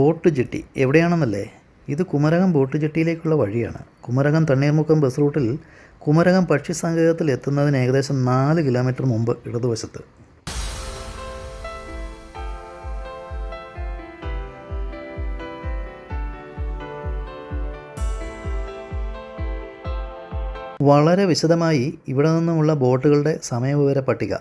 Boat jetty എവിടെയാണെന്നല്ലേ? ഇത് Kumarakom boat ജെട്ടിയിലേക്കുള്ള വഴിയാണ്. Kumarakom Thanneermukkom bus റൂട്ടിൽ കുമരകം പക്ഷി സങ്കേതത്തിൽ എത്തുന്നതിന് ഏകദേശം നാല് കിലോമീറ്റർ മുമ്പ് ഇടതുവശത്ത്. വളരെ വിശദമായി ഇവിടെ നിന്നുമുള്ള ബോട്ടുകളുടെ സമയവിവര പട്ടിക.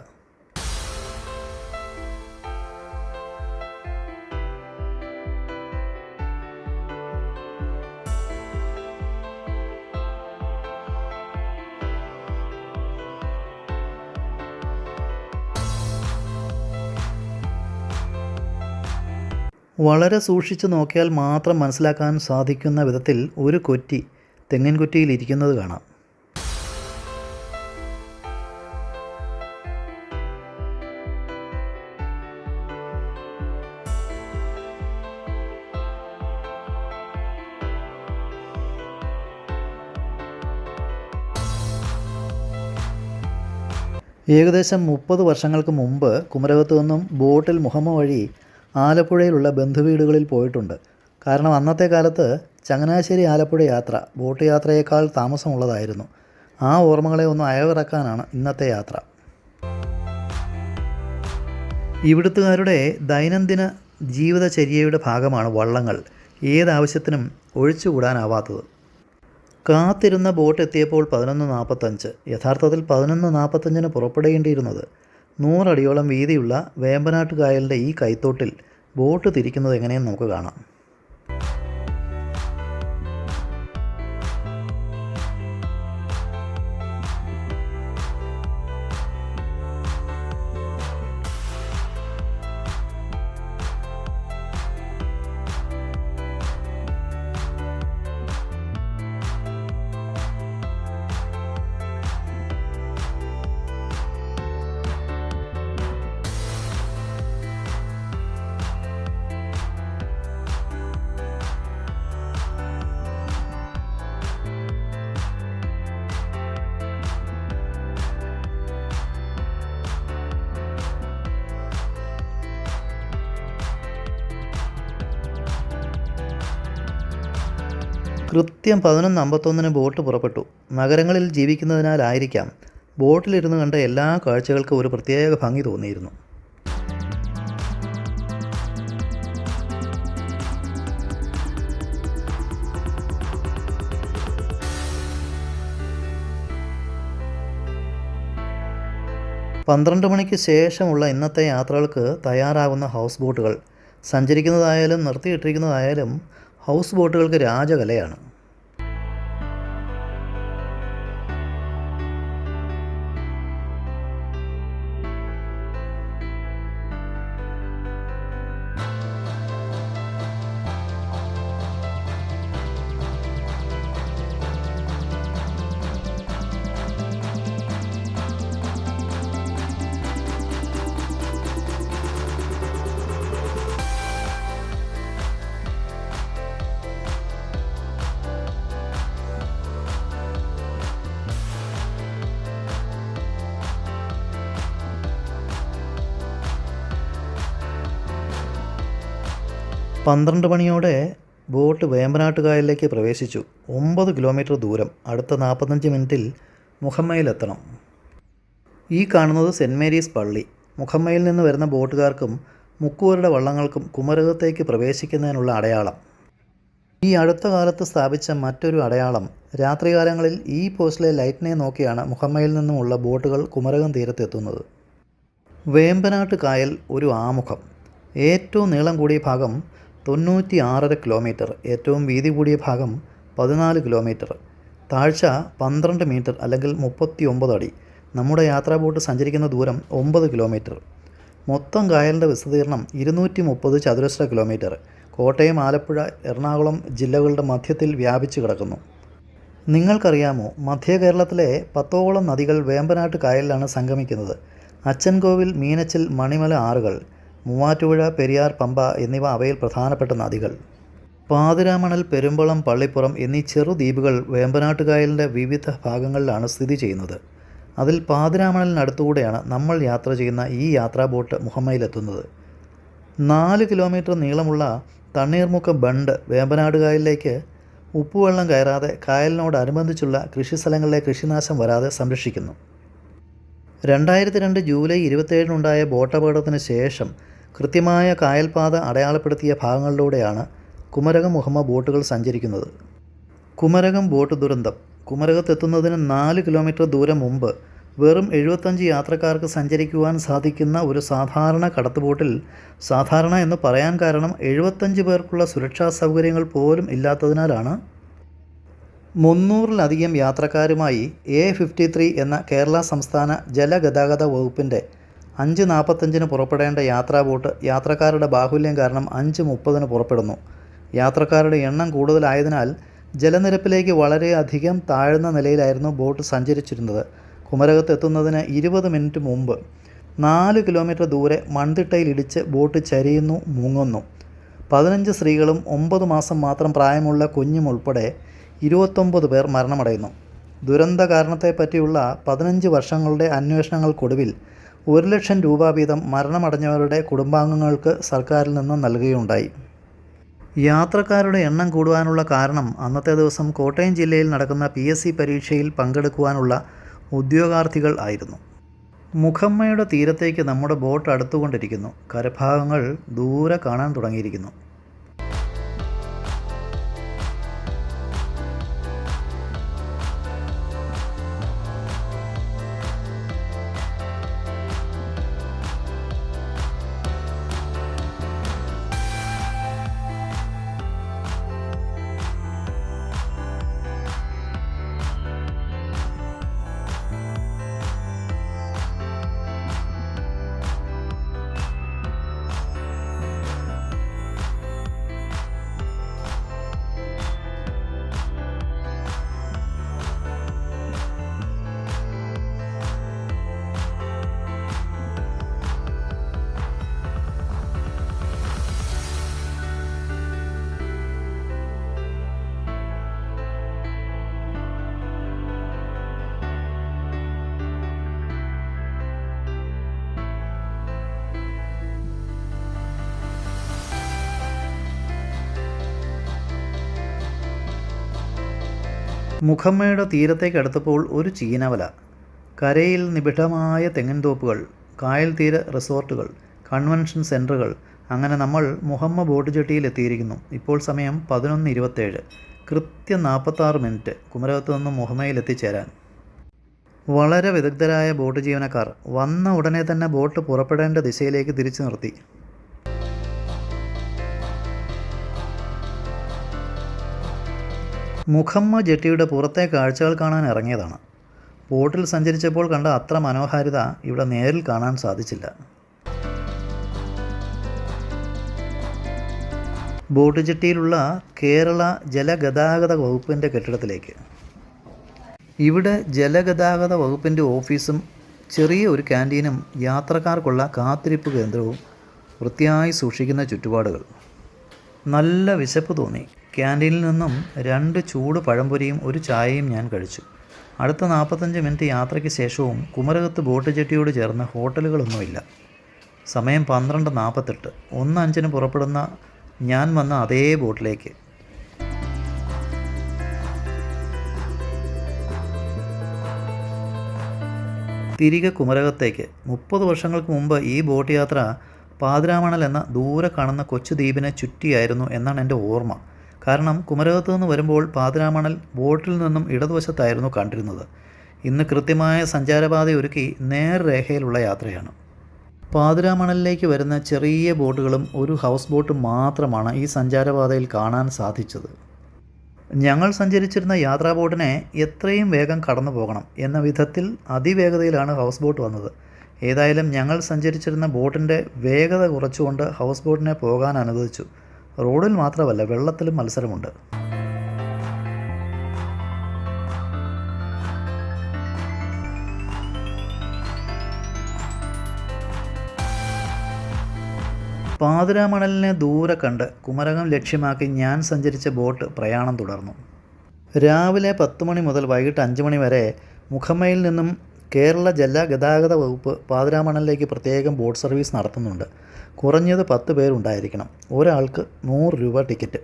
വളരെ സൂക്ഷിച്ചു നോക്കിയാൽ മാത്രം മനസ്സിലാക്കാൻ സാധിക്കുന്ന വിധത്തിൽ ഒരു കൊറ്റി തെങ്ങിൻ കുറ്റിയിൽ ഇരിക്കുന്നത് കാണാം. ഏകദേശം മുപ്പത് വർഷങ്ങൾക്ക് മുമ്പ് കുമരകത്തു നിന്നും ബോട്ടിൽ മുഹമ്മ വഴി ആലപ്പുഴയിലുള്ള ബന്ധുവീടുകളിൽ പോയിട്ടുണ്ട്. കാരണം അന്നത്തെ കാലത്ത് ചങ്ങനാശ്ശേരി ആലപ്പുഴ യാത്ര ബോട്ട് യാത്രയേക്കാൾ താമസമുള്ളതായിരുന്നു. ആ ഓർമ്മകളെ ഒന്ന് അയവിറക്കാനാണ് ഇന്നത്തെ യാത്ര. ഇവിടുത്തുകാരുടെ ദൈനംദിന ജീവിതചര്യയുടെ ഭാഗമാണ് വള്ളങ്ങൾ. ഏതാവശ്യത്തിനും ഒഴിച്ചുകൂടാനാവാത്തത്. കാത്തിരുന്ന ബോട്ട് എത്തിയപ്പോൾ പതിനൊന്ന് നാൽപ്പത്തഞ്ച് യഥാർത്ഥത്തിൽ പതിനൊന്ന് നാൽപ്പത്തഞ്ചിന് പുറപ്പെടേണ്ടിയിരുന്നത് നൂറടിയോളം വീതിയുള്ള വേമ്പനാട്ട് കായലിന്റെ ഈ കൈത്തോട്ടിൽ ബോട്ട് തിരിക്കുന്നത് എങ്ങനെയെന്ന് നമുക്ക് കാണാം. കൃത്യം പതിനൊന്ന് അമ്പത്തൊന്നിന് ബോട്ട് പുറപ്പെട്ടു. നഗരങ്ങളിൽ ജീവിക്കുന്നതിനാലായിരിക്കാം. ബോട്ടിലിരുന്ന് കണ്ട എല്ലാ കാഴ്ചകൾക്കും ഒരു പ്രത്യേക ഭംഗി തോന്നിയിരുന്നു. പന്ത്രണ്ട് മണിക്ക് ശേഷമുള്ള ഇന്നത്തെ യാത്രകൾക്ക് തയ്യാറാകുന്ന ഹൗസ് ബോട്ടുകൾ സഞ്ചരിക്കുന്നതായാലും നിർത്തിയിട്ടിരിക്കുന്നതായാലും ഹൗസ് ബോട്ടുകൾക്ക് രാജകലയാണ്. പന്ത്രണ്ട് മണിയോടെ ബോട്ട് വേമ്പനാട്ട് കായലിലേക്ക് പ്രവേശിച്ചു. ഒമ്പത് കിലോമീറ്റർ ദൂരം അടുത്ത നാൽപ്പത്തഞ്ച് മിനിറ്റിൽ മുഹമ്മയിലെത്തണം. ഈ കാണുന്നത് സെന്റ് മേരീസ് പള്ളി. മുഹമ്മയിൽ നിന്ന് വരുന്ന ബോട്ടുകാർക്കും മുക്കുവരുടെ വള്ളങ്ങൾക്കും കുമരകത്തേക്ക് പ്രവേശിക്കുന്നതിനുള്ള അടയാളം. ഈ അടുത്ത കാലത്ത് സ്ഥാപിച്ച മറ്റൊരു അടയാളം. രാത്രികാലങ്ങളിൽ ഈ പോസ്റ്റിലെ ലൈറ്റിനെ നോക്കിയാണ് മുഹമ്മയിൽ നിന്നുമുള്ള ബോട്ടുകൾ കുമരകം തീരത്തെത്തുന്നത്. വേമ്പനാട്ട് കായൽ ഒരു ആമുഖം. ഏറ്റവും നീളം കൂടിയ ഭാഗം തൊണ്ണൂറ്റി ആറര കിലോമീറ്റർ ഏറ്റവും വീതി കൂടിയ ഭാഗം പതിനാല് കിലോമീറ്റർ. താഴ്ച പന്ത്രണ്ട് മീറ്റർ അല്ലെങ്കിൽ മുപ്പത്തി ഒമ്പത് അടി. നമ്മുടെ യാത്രാ ബോട്ട് സഞ്ചരിക്കുന്ന ദൂരം ഒമ്പത് കിലോമീറ്റർ. മൊത്തം കായലിന്റെ വിസ്തീർണം ഇരുന്നൂറ്റി മുപ്പത് ചതുരശ്ര കിലോമീറ്റർ. കോട്ടയം ആലപ്പുഴ എറണാകുളം ജില്ലകളുടെ മധ്യത്തിൽ വ്യാപിച്ചു കിടക്കുന്നു. നിങ്ങൾക്കറിയാമോ മധ്യ കേരളത്തിലെ പത്തോളം നദികൾ വേമ്പനാട്ട് കായലിലാണ് സംഗമിക്കുന്നത്. അച്ചൻകോവിൽ മീനച്ചിൽ മണിമല ആറുകൾ. മൂവാറ്റുപുഴ പെരിയാർ പമ്പ എന്നിവ അവയിൽ പ്രധാനപ്പെട്ട നദികൾ. പാതിരാമണൽ പെരുമ്പളം പള്ളിപ്പുറം എന്നീ ചെറുദ്വീപുകൾ വേമ്പനാട്ടുകായലിന്റെ വിവിധ ഭാഗങ്ങളിലാണ് സ്ഥിതി ചെയ്യുന്നത്. അതിൽ പാതിരാമണലിനടുത്തുകൂടെയാണ് നമ്മൾ യാത്ര ചെയ്യുന്ന ഈ യാത്രാ ബോട്ട് മുഹമ്മയിലെത്തുന്നത്. നാല് കിലോമീറ്റർ നീളമുള്ള തണ്ണീർമുക്ക ബണ്ട് വേമ്പനാടുകായലിലേക്ക് ഉപ്പുവെള്ളം കയറാതെ കായലിനോടനുബന്ധിച്ചുള്ള കൃഷിസ്ഥലങ്ങളിലെ കൃഷിനാശം വരാതെ സംരക്ഷിക്കുന്നു. രണ്ടായിരത്തി രണ്ട് ജൂലൈ ഇരുപത്തേഴിനുണ്ടായ ബോട്ടപകടത്തിന് ശേഷം കൃത്യമായ കായൽപാത അടയാളപ്പെടുത്തിയ ഭാഗങ്ങളിലൂടെയാണ് കുമരകം മുഹമ്മ ബോട്ടുകൾ സഞ്ചരിക്കുന്നത്. കുമരകം ബോട്ട് ദുരന്തം. കുമരകത്തെത്തുന്നതിന് നാല് കിലോമീറ്റർ ദൂരം മുമ്പ് വെറും എഴുപത്തഞ്ച് യാത്രക്കാർക്ക് സഞ്ചരിക്കുവാൻ സാധിക്കുന്ന ഒരു സാധാരണ കടത്തുബോട്ടിൽ സാധാരണ എന്ന് പറയാൻ കാരണം എഴുപത്തഞ്ച് പേർക്കുള്ള സുരക്ഷാ സൗകര്യങ്ങൾ പോലും ഇല്ലാത്തതിനാലാണ് മുന്നൂറിലധികം യാത്രക്കാരുമായി എ ഫിഫ്റ്റി ത്രീ എന്ന കേരള സംസ്ഥാന ജലഗതാഗത വകുപ്പിന്റെ അഞ്ച് നാൽപ്പത്തഞ്ചിന് പുറപ്പെടേണ്ട യാത്രാ ബോട്ട് യാത്രക്കാരുടെ ബാഹുല്യം കാരണം അഞ്ച് മുപ്പതിന് പുറപ്പെടുന്നു. യാത്രക്കാരുടെ എണ്ണം കൂടുതലായതിനാൽ ജലനിരപ്പിലേക്ക് വളരെയധികം താഴ്ന്ന നിലയിലായിരുന്നു ബോട്ട് സഞ്ചരിച്ചിരുന്നത്. കുമരകത്ത് എത്തുന്നതിന് ഇരുപത് മിനിറ്റ് മുമ്പ് നാല് കിലോമീറ്റർ ദൂരെ മൺതിട്ടയിൽ ഇടിച്ച് ബോട്ട് ചരിയുന്നു മുങ്ങുന്നു. പതിനഞ്ച് സ്ത്രീകളും ഒമ്പത് മാസം മാത്രം പ്രായമുള്ള കുഞ്ഞും ഉൾപ്പെടെ ഇരുപത്തൊമ്പത് പേർ മരണമടയുന്നു. ദുരന്ത കാരണത്തെപ്പറ്റിയുള്ള പതിനഞ്ച് വർഷങ്ങളുടെ അന്വേഷണങ്ങൾക്കൊടുവിൽ ഒരു ലക്ഷം രൂപ വീതം മരണമടഞ്ഞവരുടെ കുടുംബാംഗങ്ങൾക്ക് സർക്കാരിൽ നിന്ന് നൽകുകയുണ്ടായി. യാത്രക്കാരുടെ എണ്ണം കൂടുവാനുള്ള കാരണം അന്നത്തെ ദിവസം കോട്ടയം ജില്ലയിൽ നടക്കുന്ന പി എസ് സി പരീക്ഷയിൽ പങ്കെടുക്കുവാനുള്ള ഉദ്യോഗാർത്ഥികൾ ആയിരുന്നു. മുഖമ്മയുടെ തീരത്തേക്ക് നമ്മുടെ ബോട്ട് അടുത്തുകൊണ്ടിരിക്കുന്നു. കരഭാഗങ്ങൾ ദൂരെ കാണാൻ തുടങ്ങിയിരിക്കുന്നു. മുഖമ്മയുടെ തീരത്തേക്ക് അടുത്തപ്പോൾ ഒരു ചീനവല. കരയിൽ നിബിഡമായ തെങ്ങിൻതോപ്പുകൾ കായൽ തീര റിസോർട്ടുകൾ കൺവെൻഷൻ സെന്ററുകൾ അങ്ങനെ നമ്മൾ മുഹമ്മ ബോട്ട് ജെട്ടിയിൽ എത്തിയിരിക്കുന്നു. ഇപ്പോൾ സമയം പതിനൊന്ന് ഇരുപത്തേഴ്. കൃത്യം നാൽപ്പത്താറ് മിനിറ്റ്. കുമരകത്ത് നിന്ന് മുഹമ്മയിൽ എത്തിച്ചേരാൻ. വളരെ വിദഗ്ധരായ ബോട്ട് ജീവനക്കാർ വന്ന ഉടനെ തന്നെ ബോട്ട് പുറപ്പെടേണ്ട ദിശയിലേക്ക് തിരിച്ചു നിർത്തി. മുഖമ്മ ജെട്ടിയുടെ പുറത്തെ കാഴ്ചകൾ കാണാൻ ഇറങ്ങിയതാണ്. ബോട്ടിൽ സഞ്ചരിച്ചപ്പോൾ കണ്ട അത്ര മനോഹാരിത ഇവിടെ നേരിൽ കാണാൻ സാധിച്ചില്ല. ബോട്ട് ജെട്ടിയിലുള്ള കേരള ജലഗതാഗത വകുപ്പിന്റെ കെട്ടിടത്തിലേക്ക്. ഇവിടെ ജലഗതാഗത വകുപ്പിന്റെ ഓഫീസും ചെറിയ ഒരു ക്യാന്റീനും യാത്രക്കാർക്കുള്ള കാത്തിരിപ്പ് കേന്ദ്രവും വൃത്തിയായി സൂക്ഷിക്കുന്ന ചുറ്റുപാടുകൾ. നല്ല വിശപ്പ് തോന്നി. ക്യാന്റീനിൽ നിന്നും രണ്ട് ചൂട് പഴംപൊരിയും ഒരു ചായയും ഞാൻ കഴിച്ചു. അടുത്ത നാൽപ്പത്തഞ്ച് മിനിറ്റ് യാത്രയ്ക്ക് ശേഷവും കുമരകത്ത് ബോട്ട് ജെട്ടിയോട് ചേർന്ന് ഹോട്ടലുകളൊന്നുമില്ല. സമയം പന്ത്രണ്ട് നാൽപ്പത്തെട്ട്. ഒന്ന് അഞ്ചിന് പുറപ്പെടുന്ന ഞാൻ വന്ന അതേ ബോട്ടിലേക്ക്. തിരികെ കുമരകത്തേക്ക്. മുപ്പത് വർഷങ്ങൾക്ക് മുമ്പ് ഈ ബോട്ട് യാത്ര പാതിരാമണൽ എന്ന ദൂരെ കാണുന്ന കൊച്ചു ദ്വീപിനെ ചുറ്റിയായിരുന്നു എന്നാണ് എന്റെ ഓർമ്മ. കാരണം കുമരകത്ത് നിന്ന് വരുമ്പോൾ പാതിരാമണൽ ബോട്ടിൽ നിന്നും ഇടതുവശത്തായിരുന്നു കണ്ടിരുന്നത്. ഇന്ന് കൃത്യമായ സഞ്ചാരപാത ഒരുക്കി നേർരേഖയിലുള്ള യാത്രയാണ്. പാതിരാമണലിലേക്ക് വരുന്ന ചെറിയ ബോട്ടുകളും ഒരു ഹൗസ് ബോട്ടും മാത്രമാണ് ഈ സഞ്ചാരപാതയിൽ കാണാൻ സാധിച്ചത്. ഞങ്ങൾ സഞ്ചരിച്ചിരുന്ന യാത്രാ ബോട്ടിനെ എത്രയും വേഗം കടന്നു പോകണം എന്ന വിധത്തിൽ അതിവേഗതയിലാണ് ഹൗസ് ബോട്ട് വന്നത്. ഏതായാലും ഞങ്ങൾ സഞ്ചരിച്ചിരുന്ന ബോട്ടിന്റെ വേഗത കുറച്ചുകൊണ്ട് ഹൗസ് ബോട്ടിനെ പോകാൻ അനുവദിച്ചു. റോഡിൽ മാത്രമല്ല വെള്ളത്തിലും മത്സരമുണ്ട്. പാതിരാമണലിനെ ദൂരെ കണ്ട് കുമരകം ലക്ഷ്യമാക്കി ഞാൻ സഞ്ചരിച്ച ബോട്ട് പ്രയാണം തുടർന്നു. രാവിലെ പത്ത് മണി മുതൽ വൈകിട്ട് അഞ്ച് മണി വരെ മുഖമ്മയിൽ നിന്നും കേരള ജലഗതാഗത വകുപ്പ് പാതിരാമണലിലേക്ക് പ്രത്യേകം ബോട്ട് സർവീസ് നടത്തുന്നുണ്ട്. കുറഞ്ഞത് പത്ത് പേരുണ്ടായിരിക്കണം ഒരാൾക്ക് നൂറ് രൂപ ടിക്കറ്റ്.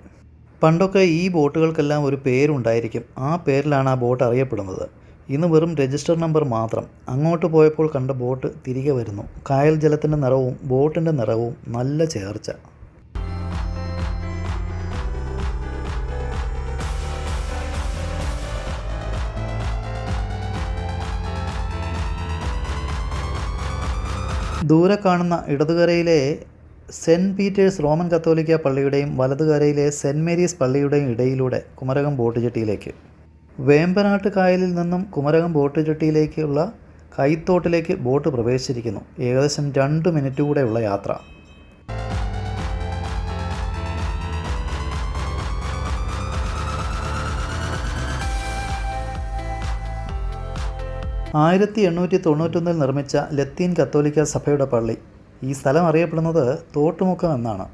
പണ്ടൊക്കെ ഈ ബോട്ടുകൾക്കെല്ലാം ഒരു പേരുണ്ടായിരിക്കും. ആ പേരിലാണ് ആ ബോട്ട് അറിയപ്പെടുന്നത്. ഇന്ന് വെറും രജിസ്റ്റർ നമ്പർ മാത്രം. അങ്ങോട്ട് പോയപ്പോൾ കണ്ട ബോട്ട് തിരികെ വരുന്നു. കായൽ ജലത്തിന്റെ നിറവും ബോട്ടിന്റെ നിറവും നല്ല ചേർച്ച. ദൂരെ കാണുന്ന ഇടതുകരയിലെ സെന്റ് പീറ്റേഴ്സ് റോമൻ കത്തോലിക്ക പള്ളിയുടെയും വലതുകരയിലെ സെന്റ് മേരീസ് പള്ളിയുടെയും ഇടയിലൂടെ കുമരകം ബോട്ട് ജെട്ടിയിലേക്ക് വേമ്പനാട്ട് കായലിൽ നിന്നും കുമരകം ബോട്ട് ജെട്ടിയിലേക്കുള്ള കൈത്തോട്ടിലേക്ക് ബോട്ട് പ്രവേശിച്ചിരിക്കുന്നു. ഏകദേശം രണ്ട് മിനിറ്റ് കൂടെയുള്ള യാത്ര. ആയിരത്തി എണ്ണൂറ്റി തൊണ്ണൂറ്റൊന്നിൽ നിർമ്മിച്ച ലത്തീൻ കത്തോലിക്ക സഭയുടെ പള്ളി ഈ സ്ഥലം അറിയപ്പെടുന്നത് തോട്ടുമുക്കം എന്നാണ്.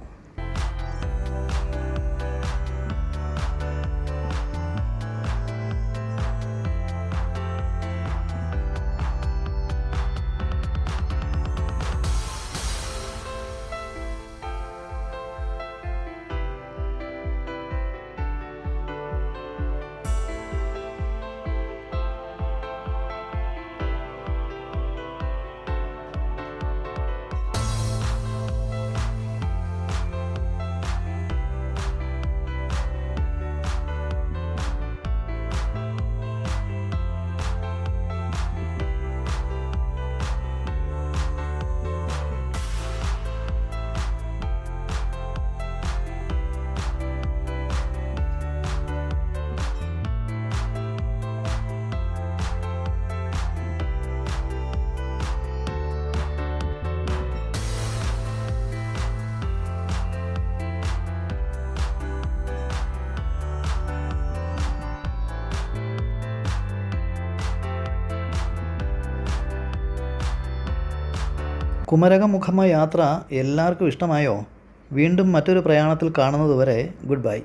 കുമരകം മുഖമ്മ യാത്ര എല്ലാവർക്കും ഇഷ്ടമായോ? വീണ്ടും മറ്റൊരു പ്രയാണത്തിൽ കാണുന്നതുവരെ ഗുഡ് ബൈ.